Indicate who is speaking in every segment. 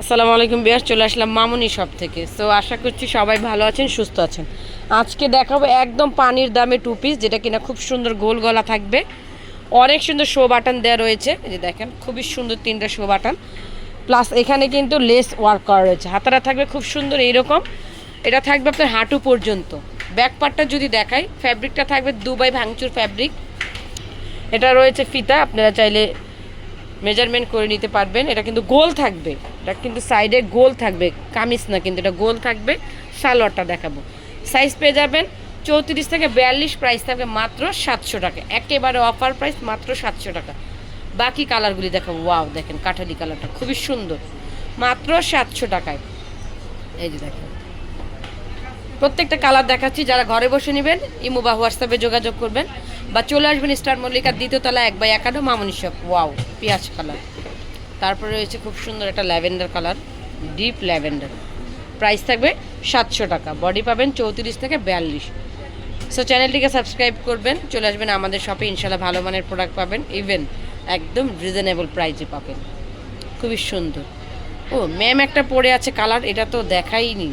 Speaker 1: আসসালামু আলাইকুম বিয়ার, চলে আসলাম মামুনি শপ থেকে। সো আশা করছি সবাই ভালো আছেন, সুস্থ আছেন। আজকে দেখাবো একদম পানির দামে টু পিস যেটা কিনা খুব সুন্দর গোল গলা থাকবে। অনেক সুন্দর শো বাটন দেওয়া রয়েছে। যে দেখেন, খুবই সুন্দর তিনটা শো বাটন প্লাস এখানে কিন্তু লেস ওয়ার্ক করা রয়েছে। হাতারা থাকবে খুব সুন্দর এইরকম। এটা থাকবে আপনার হাঁটু পর্যন্ত। ব্যাক পার্টটা যদি দেখাই ফ্যাব্রিকটা থাকবে দুবাই ভাঙচুর ফ্যাব্রিক এটা রয়েছে ফিতা, আপনারা চাইলে মেজারমেন্ট করে নিতে পারবেন। এটা কিন্তু গোল থাকবে। এটা কিন্তু সাইডে গোল থাকবে। কামিজ না, কিন্তু এটা গোল থাকবে। সালোয়ারটা দেখাবো। সাইজ পেয়ে যাবেন চৌত্রিশ থেকে বিয়াল্লিশ প্রাইস থাকবে মাত্র সাতশো টাকা। একেবারে অফার প্রাইস মাত্র সাতশো টাকা। বাকি কালারগুলি দেখাবো ওয়াও দেখেন কাঠালি কালারটা খুবই সুন্দর। মাত্র সাতশো টাকায়। এই যে দেখেন। প্রত্যেকটা কালার দেখাচ্ছি, যারা ঘরে বসে নেবেন, ইমো বা হোয়াটসঅ্যাপে যোগাযোগ করবেন। বা চলে আসবেন স্টার মল্লিকার দ্বিতীয় তলা এক বাই একান্ন মামনি শপ ওয়াও পেঁয়াজ কালার তারপরে রয়েছে খুব সুন্দর একটা lavender colour deep lavender. Price থাকবে সাতশো টাকা। বডি পাবেন চৌত্রিশ থেকে বিয়াল্লিশ। সো চ্যানেলটিকে সাবস্ক্রাইব করবেন। চলে আসবেন আমাদের শপে ইনশাল্লাহ ভালো মানের প্রোডাক্ট পাবেন। ইভেন একদম রিজনেবল প্রাইসে পাবেন। খুবই সুন্দর। ও ম্যাম একটা পরে আছে কালার এটা তো দেখাইনি।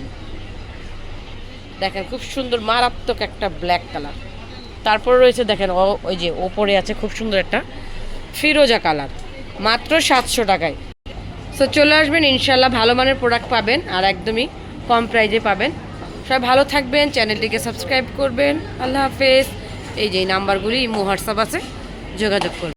Speaker 1: দেখেন, খুব সুন্দর, মারাত্মক একটা ব্ল্যাক কালার তারপর রয়েছে দেখেন ওই যে ওপরে আছে খুব সুন্দর একটা ফিরোজা কালার, মাত্র সাতশো টাকায়। সো চলে আসবেন ইনশাল্লাহ ভালো মানের প্রোডাক্ট পাবেন আর একদমই কম প্রাইজে পাবেন। সবাই ভালো থাকবেন, চ্যানেলটিকে সাবস্ক্রাইব করবেন। আল্লাহ হাফেজ। এই যে এই নাম্বারগুলি ইমো হোয়াটসঅ্যাপ আছে, যোগাযোগ করবেন।